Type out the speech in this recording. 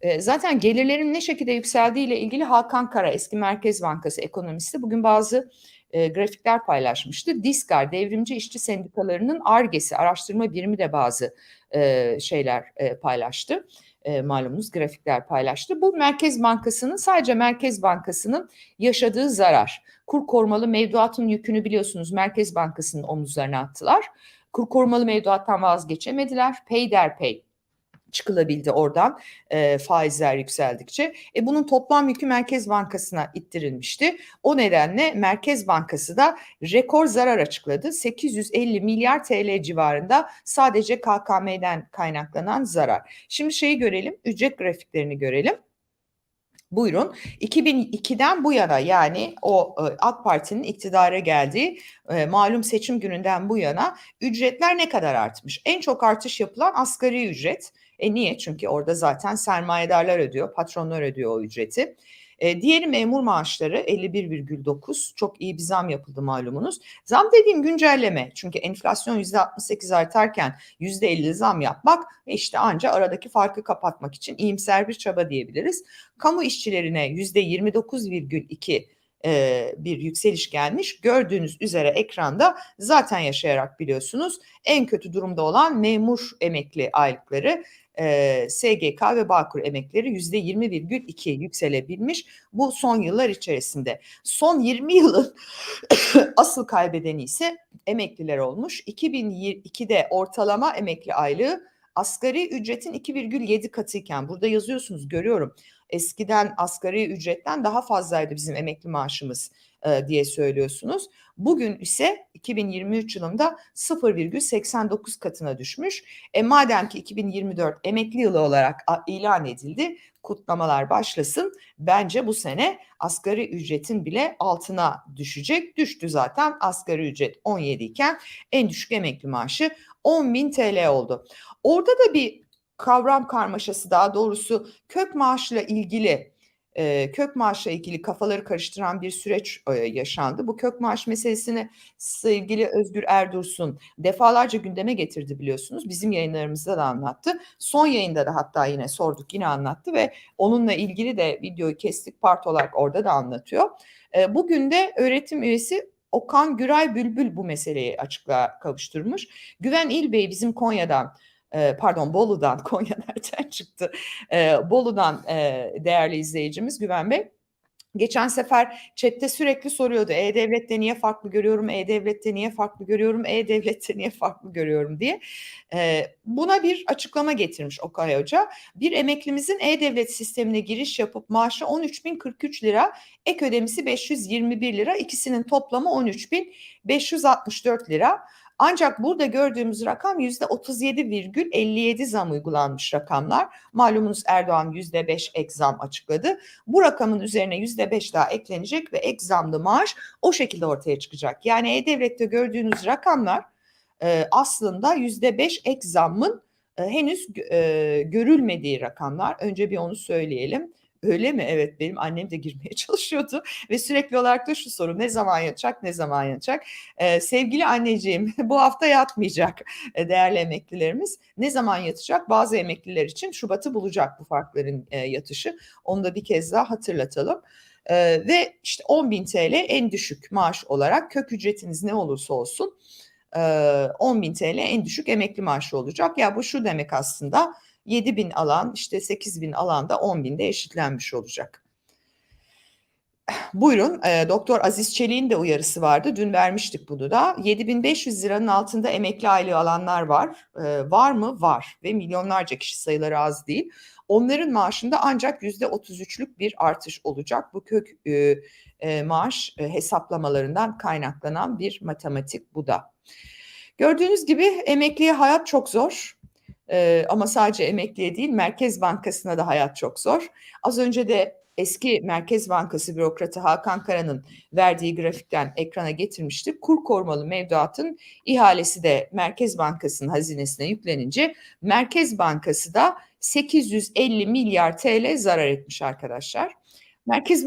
E, zaten gelirlerin ne şekilde yükseldiği ile ilgili Hakan Kara eski Merkez Bankası ekonomisti bugün bazı e, grafikler paylaşmıştı. Diskar Devrimci İşçi Sendikalarının ARGE'si araştırma birimi de bazı e, şeyler e, paylaştı. E, malumunuz grafikler paylaştı. Bu Merkez Bankası'nın sadece Merkez Bankası'nın yaşadığı zarar. Kur korumalı mevduatın yükünü biliyorsunuz Merkez Bankası'nın omuzlarına attılar. Kur korumalı mevduattan vazgeçemediler. Peyderpey çıkılabildi oradan e, faizler yükseldikçe. E, bunun toplam yükü Merkez Bankası'na ittirilmişti. O nedenle Merkez Bankası da rekor zarar açıkladı. 850 milyar TL civarında sadece KKM'den kaynaklanan zarar. Şimdi şeyi görelim, ücret grafiklerini görelim. Buyurun. 2002'den bu yana yani o e, AK Parti'nin iktidara geldiği e, malum seçim gününden bu yana ücretler ne kadar artmış? En çok artış yapılan asgari ücret. E niye? Çünkü orada zaten sermayedarlar ödüyor, patronlar ödüyor o ücreti. E, diğeri memur maaşları 51,9 çok iyi bir zam yapıldı malumunuz. Zam dediğim güncelleme çünkü enflasyon %68 artarken %50 zam yapmak işte anca aradaki farkı kapatmak için iyimser bir çaba diyebiliriz. Kamu işçilerine %29,2 e, bir yükseliş gelmiş. Gördüğünüz üzere ekranda zaten yaşayarak biliyorsunuz en kötü durumda olan memur emekli aylıkları e, SGK ve Bağkur emekleri yüzde 20,2 yükselebilmiş bu son yıllar içerisinde. Son 20 yılın asıl kaybedeni ise emekliler olmuş. 2002'de ortalama emekli aylığı asgari ücretin 2,7 katıyken burada yazıyorsunuz görüyorum. Eskiden asgari ücretten daha fazlaydı bizim emekli maaşımız e, diye söylüyorsunuz. Bugün ise 2023 yılında 0,89 katına düşmüş. E, madem ki 2024 emekli yılı olarak ilan edildi, kutlamalar başlasın. Bence bu sene asgari ücretin bile altına düşecek. Düştü zaten asgari ücret 17 iken en düşük emekli maaşı 10 bin TL oldu. Orada da bir kavram karmaşası daha doğrusu kök maaşla ilgili e, kök maaşla ilgili kafaları karıştıran bir süreç e, yaşandı. Bu kök maaş meselesini sevgili Özgür Erdursun defalarca gündeme getirdi biliyorsunuz. Bizim yayınlarımızda da anlattı. Son yayında da hatta yine sorduk yine anlattı ve onunla ilgili de videoyu kestik part olarak orada da anlatıyor. E, bugün de öğretim üyesi Okan Güray Bülbül bu meseleyi açıklığa kavuşturmuş. Güven İlbey bizim Konya'dan pardon Bolu'dan Konya nereden çıktı? Bolu'dan değerli izleyicimiz Güven Bey. Geçen sefer chatte sürekli soruyordu. E-Devlet'te niye farklı görüyorum? E-Devlet'te niye farklı görüyorum? E-Devlet'te niye farklı görüyorum diye. buna bir açıklama getirmiş Okay Hoca. Bir emeklimizin E-Devlet sistemine giriş yapıp maaşı 13.043 lira, ek ödemesi 521 lira. ikisinin toplamı 13.564 lira. Ancak burada gördüğümüz rakam yüzde 37,57 zam uygulanmış rakamlar. Malumunuz Erdoğan yüzde 5 ek zam açıkladı. Bu rakamın üzerine yüzde 5 daha eklenecek ve ek zamlı maaş o şekilde ortaya çıkacak. Yani E-Devlet'te gördüğünüz rakamlar e, aslında yüzde 5 ek zammın e, henüz e, görülmediği rakamlar. Önce bir onu söyleyelim. Öyle mi? Evet benim annem de girmeye çalışıyordu ve sürekli olarak da şu soru ne zaman yatacak ne zaman yatacak? Ee, sevgili anneciğim bu hafta yatmayacak e, değerli emeklilerimiz. Ne zaman yatacak? Bazı emekliler için Şubat'ı bulacak bu farkların e, yatışı. Onu da bir kez daha hatırlatalım. Ee, ve işte 10 bin TL en düşük maaş olarak kök ücretiniz ne olursa olsun 10 bin TL en düşük emekli maaşı olacak. Ya bu şu demek aslında 7 bin alan işte 8 bin alanda 10 binde eşitlenmiş olacak. Buyurun e, Doktor Aziz Çelik'in de uyarısı vardı. Dün vermiştik bunu da. 7500 liranın altında emekli aylığı alanlar var. E, var mı? Var. Ve milyonlarca kişi sayıları az değil. Onların maaşında ancak yüzde 33'lük bir artış olacak. Bu kök e, e, maaş e, hesaplamalarından kaynaklanan bir matematik bu da. Gördüğünüz gibi emekliye hayat çok zor. Ama sadece emekliye değil Merkez Bankası'na da hayat çok zor. Az önce de eski Merkez Bankası bürokratı Hakan Kara'nın verdiği grafikten ekrana getirmiştik. Kur korumalı mevduatın ihalesi de Merkez Bankası'nın hazinesine yüklenince Merkez Bankası da 850 milyar TL zarar etmiş arkadaşlar. Merkez Bankası